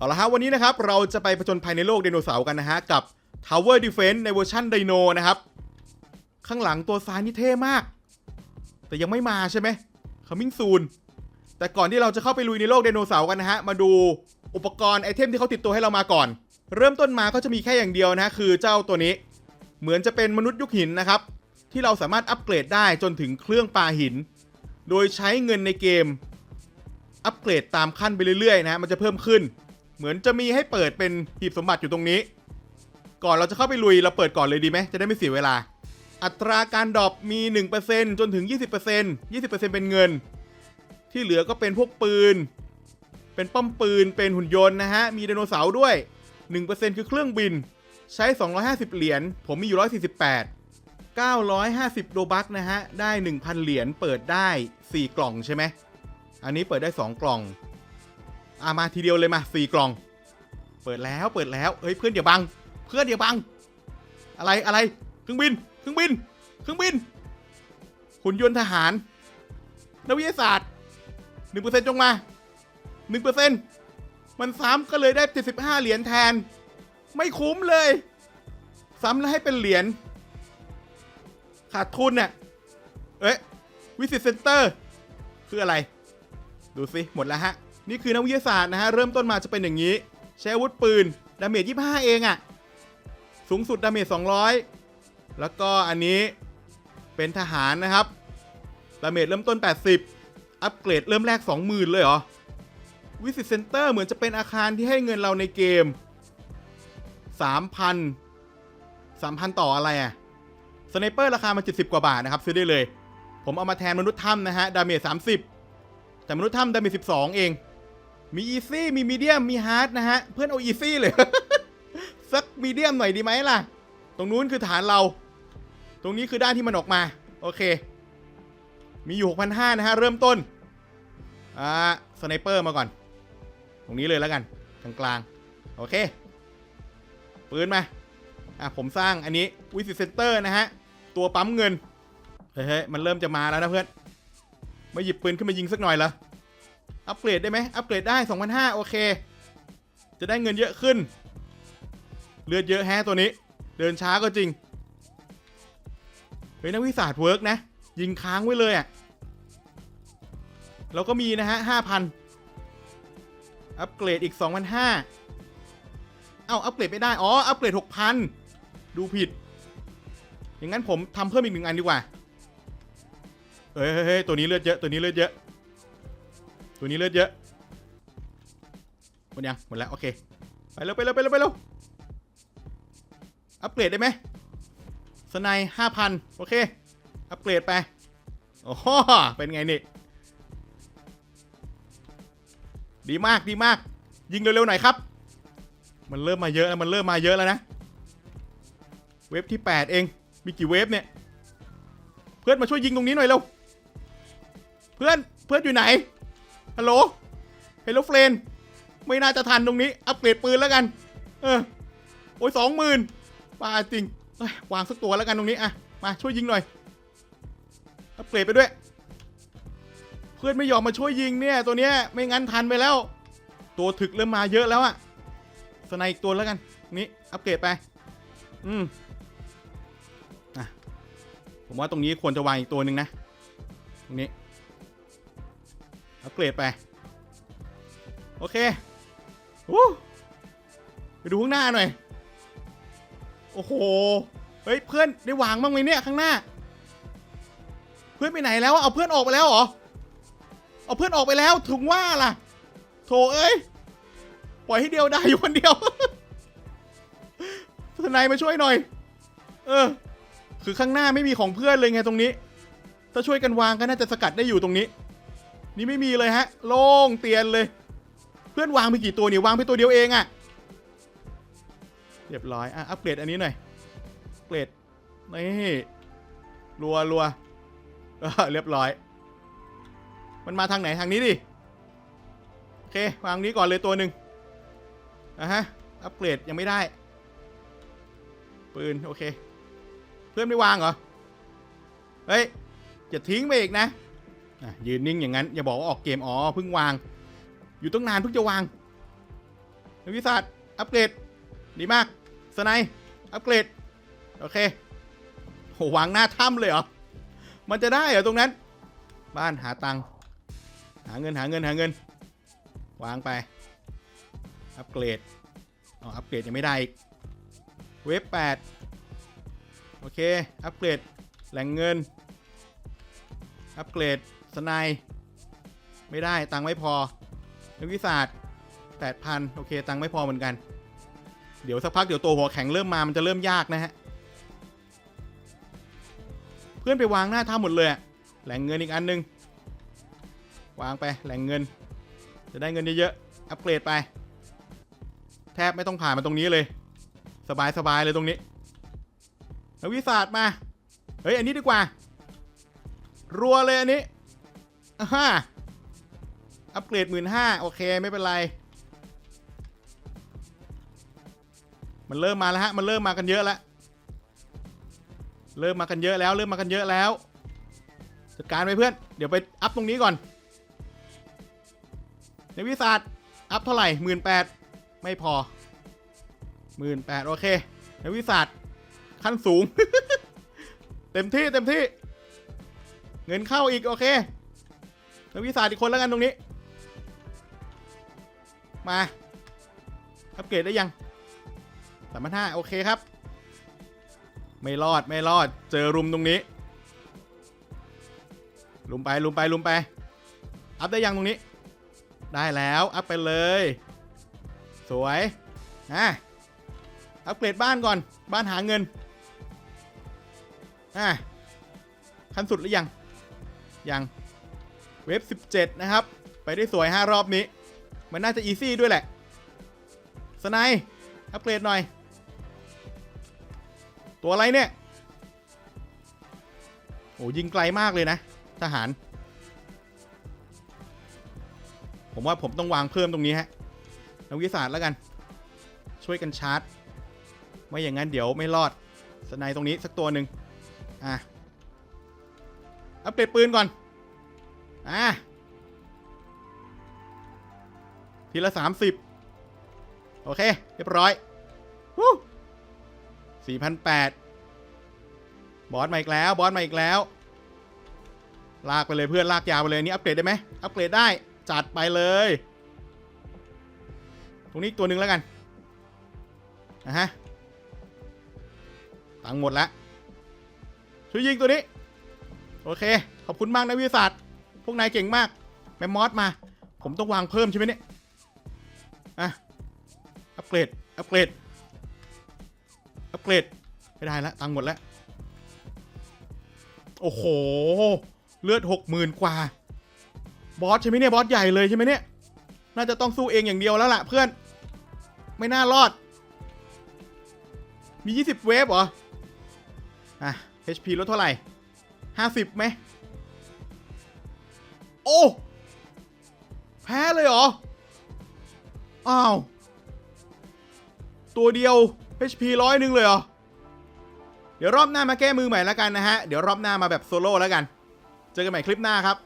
เอาละฮะวันนี้นะครับเราจะไปผจญภัยในโลกไดโนเสาร์กันนะฮะกับ Tower Defense ในเวอร์ชันไดโนนะครับ ข้างหลังตัวซ้ายนี่เท่มาก แต่ยังไม่มาใช่ไหม coming soon แต่ก่อนที่เราจะเข้าไปลุยในโลกไดโนเสาร์กันนะฮะมาดูอุปกรณ์ไอเทมที่เขาติดตัวให้เรามาก่อน เริ่มต้นมาก็จะมีแค่อย่างเดียวนะคือเจ้าตัวนี้ เหมือนจะเป็นมนุษย์ยุคหินนะครับ ที่เราสามารถอัปเกรดได้จนถึงเครื่องปาหิน โดยใช้เงินในเกมอัปเกรดตามขั้นไปเรื่อยๆนะฮะมันจะเพิ่มขึ้น เหมือนจะมีให้เปิดเป็นหีบสมบัติอยู่ตรงนี้ ก่อนเราจะเข้าไปลุยเราเปิดก่อนเลยดีไหมจะได้ไม่เสียเวลา อัตราการดรอปมี 1%จนถึง 20% 20%เป็นเงิน ที่เหลือก็เป็นพวกปืน เป็นป้อมปืนเป็นหุ่นยนต์นะฮะ มีไดโนเสาร์ด้วย 1%คือเครื่องบิน ใช้ 250 เหรียญผมมีอยู่ 148 950 โดบักนะฮะ ได้ 1,000 เหรียญ เปิดได้ 4 กล่องใช่ไหม อันนี้เปิดได้ 2 กล่อง อามาทีเดียวเลยมา4กล่อง เปิดแล้วเปิดแล้วเฮ้ยเพื่อนอย่าบัง เพื่อนอย่าบัง อะไรอะไรเครื่องบินเครื่องบินเครื่องบินหุ่นยนต์ทหารนักวิทยาศาสตร์1%จงมา1%มันซ้ำก็เลยได้75เหรียญแทน ไม่คุ้มเลย ซ้ำแล้วให้เป็นเหรียญขาดทุนเนี่ยเอ๊ะวิสิตเซ็นเตอร์ คืออะไร ดูสิหมดแล้วฮะ นี่คือนักวิทยาศาสตร์นะฮะเริ่มต้นมาจะเป็นอย่างนี้ ใช้อาวุธปืนดาเมจ25 เองอะสูงสุดดาเมจ200 แล้วก็อันนี้เป็นทหารนะครับดาเมจเริ่มต้น 80 อัปเกรดเริ่มแรก 20,000 เลยเหรอวิสิตเซ็นเตอร์เหมือนจะเป็นอาคารที่ให้เงินเราในเกม 3,000 3,000 ต่ออะไรอะสไนเปอร์ราคามัน70 กว่าบาทนะครับ ซื้อได้เลย ผมเอามาแทนมนุษย์ถ้ำนะฮะ ดาเมจ30 แต่มนุษย์ถ้ำดาเมจ12 เอง มีอีซี่มีมีเดียมมีฮาร์ดนะฮะ เพื่อนเอาอีซี่เลย สักมีเดียมหน่อยดีไหมล่ะ ตรงนู้นคือฐานเรา ตรงนี้คือด้านที่มันออกมา โอเค มีอยู่ 6,500 นะฮะ เริ่มต้น อ่า สไนเปอร์มาก่อน ตรงนี้เลยแล้วกัน กลางๆโอเค ปืนมา อะ ผมสร้างอันนี้วิสิเซนเตอร์นะฮะ ตัวปั๊มเงิน เฮ้ยมันเริ่มจะมาแล้วนะเพื่อน มาหยิบปืนขึ้นมายิงสักหน่อยเหรอ อัปเกรดได้ไหมอัปเกรดได้2,500โอเค จะได้เงินเยอะขึ้น เลือดเยอะแฮะตัวนี้ เดินช้าก็จริง เฮ้ยนักวิทยาศาสตร์เวิร์กนะ ยิงค้างไว้เลยอะ่ะเราก็มีนะฮะ5,000 อัปเกรดอีก 2,500 เอ้า อัปเกรดไม่ได้ อ๋อ อัปเกรด 6,000 ดูผิด อย่างนั้นผมทำเพิ่มอีกหนึ่งอันดีกว่าเฮ้ยเฮ้ยเฮ้ยตัวนี้เลือดเยอะ ตัวนี้เลือดเยอะ ตัวนี้เลือดเยอะหมดยังหมดแล้วโอเคไปเร็วไปเร็วไปเร็วไปเร็วอัปเกรดได้ไหมสไนห้าพันโอเค อัปเกรดไปโอ้โหเป็นไงนี่ ดีมากดีมาก ยิงเร็วๆหน่อยครับ มันเริ่มมาเยอะแล้วมันเริ่มมาเยอะแล้วนะ เวฟที่ 8 เอง มีกี่เวฟเนี่ย เพื่อนมาช่วยยิงตรงนี้หน่อยเร็ว เพื่อนเพื่อนอยู่ไหน ฮัลโหลเฮลโลเฟรนไม่น่าจะทันตรงนี้ อัปเกรดปืนแล้วกัน เออ โอ้ยสองหมื่นบ้าจริงวางสักตัวแล้วกันตรงนี้อะมาช่วยยิงหน่อย อัปเกรดไปด้วย เพื่อนไม่ยอมมาช่วยยิงเนี่ย ตัวเนี้ยไม่งั้นทันไปแล้ว ตัวถึกเริ่มมาเยอะแล้วอะสไนอีกตัวแล้วกัน นี้อัปเกรดไป อืมอะผมว่าตรงนี้ควรจะวางอีกตัวหนึ่งนะ ตรงนี้ อัปเกรดไป โอเคอู้ไปดูข้างหน้าหน่อย โอ้โห เฮ้ยเพื่อนได้วางบ้างไหมเนี่ยข้างหน้า เพื่อนไปไหนแล้วเอาเพื่อนออกไปแล้วเหรอ เอาเพื่อนออกไปแล้วถึงว่าล่ะ โถเอ้ย ปล่อยให้เดียวได้อยู่คนเดียวทนายมาช่วยหน่อย เออ คือข้างหน้าไม่มีของเพื่อนเลยไงตรงนี้ ถ้าช่วยกันวางก็น่าจะสกัดได้อยู่ตรงนี้ นี่ไม่มีเลยฮะ โล่งเตียนเลย เพื่อนวางไปกี่ตัวเนี่ยวางไปตัวเดียวเองอะเรียบร้อยอะอัปเกรดอันนี้หน่อยเกรดนี่รัวรัวเออเรียบร้อย มันมาทางไหนทางนี้ดิโอเควางนี้ก่อนเลยตัวหนึ่งอะฮะอัปเกรดยังไม่ได้ ปืนโอเค เพื่อนไม่วางเหรอ เฮ้ยอย่าทิ้งไปอีกนะ อะยืนนิ่งอย่างนั้น อย่าบอกว่าออกเกม อ๋อเพิ่งวาง อยู่ตั้งนานเพิ่งจะวางนักวิสตร์อัปเกรด ดีมาก สไนอัปเกรด โอเคโหวางหน้าถ้ำเลยเหรอ มันจะได้เหรอตรงนั้น บ้านหาตังหาเงินหาเงินหาเงิน วางไป อัปเกรดอ๋ออัปเกรดยังไม่ได้อีก เวฟ8โอเค อัปเกรด แหล่งเงิน อัปเกรด สไนป์ไม่ได้ตังค์ไม่พอนักวิทยาศาสตร์8,000โอเค ตังค์ไม่พอเหมือนกัน เดี๋ยวสักพักเดี๋ยวตัวหัวแข็งเริ่มมามันจะเริ่มยากนะฮะ เพื่อนไปวางหน้าถ้ำหมดเลยแหล่งเงินอีกอันนึง วางไปแหล่งเงิน จะได้เงินเยอะๆอัปเกรดไป แทบไม่ต้องผ่านมาตรงนี้เลย สบายสบายเลยตรงนี้นักวิทยาศาสตร์มา เฮ้ย อันนี้ดีกว่า รัวเลยอันนี้ อ่าฮะอัปเกรดหมื่นห้าโอเคไม่เป็นไร มันเริ่มมาแล้วฮะ มันเริ่มมากันเยอะแล้ว เริ่มมากันเยอะแล้ว เริ่มมากันเยอะแล้ว จัดการไปเพื่อน เดี๋ยวไปอัพตรงนี้ก่อน ในวิทยาศาสตร์อัพเท่าไหร่หมื่นแปดไม่พอหมื่นแปดโอเค ในวิทยาศาสตร์ขั้นสูง เต็มที่เต็มที่ เงินเข้าอีกโอเค นักวิทยาอีกคนแล้วกันตรงนี้ มา อัปเกรดได้ยังสามพันห้าโอเคครับ ไม่รอดไม่รอด เจอรุมตรงนี้ ลุมไปลุมไปลุมไป อัพได้ยังตรงนี้ ได้แล้ว อัพไปเลย สวยอะอัปเกรดบ้านก่อน บ้านหาเงินอะขั้นสุดหรือยัง ยัง เว็บ 17 นะครับ ไปได้สวย 5 รอบนี้ มันน่าจะอีซี่ด้วยแหละ สไนอัปเกรดหน่อย ตัวอะไรเนี่ย โอ้ยิงไกลมากเลยนะ ทหาร ผมว่าผมต้องวางเพิ่มตรงนี้ฮะนักวิทยาศาสตร์แล้วกัน ช่วยกันชาร์จ ไม่อย่างนั้นเดี๋ยวไม่รอด สไนตรงนี้สักตัวหนึ่งอะอัปเดตปืนก่อน อะทีละสามสิบโอเค เรียบร้อยวู้สี่พันแปดบอสมาอีกแล้ว บอสมาอีกแล้ว ลากไปเลยเพื่อน ลากยาวไปเลยอันนี่อัปเกรดได้ไหมอัปเกรดได้ จัดไปเลย ตรงนี้ตัวหนึ่งแล้วกันนะฮะ ตังหมดแล้วช่วยยิงตัวนี้ โอเค ขอบคุณมากนะวิศาสตร์ พวกนายเก่งมาก แมมมอสมา ผมต้องวางเพิ่มใช่ไหมเนี่ย อะ อัปเกรด อัปเกรด อัปเกรด ไม่ได้ล้วตังหมดแล้ว โอ้โห เลือดหกหมื่นกว่า บอสใช่ไหมเนี่ย บอสใหญ่เลยใช่ไหมเนี่ย น่าจะต้องสู้เองอย่างเดียวแล้วล่ะเพื่อน ไม่น่ารอด มี 20 เวฟเหรอ อะ HP ลดเท่าไหร่ 50ไหม โอ้ แพ้เลยเหรอ อ้าว ตัวเดียว HP ร้อยหนึ่งเลยเหรอ เดี๋ยวรอบหน้ามาแก้มือใหม่แล้วกันนะฮะ เดี๋ยวรอบหน้ามาแบบโซโล่แล้วกัน เจอกันใหม่คลิปหน้าครับ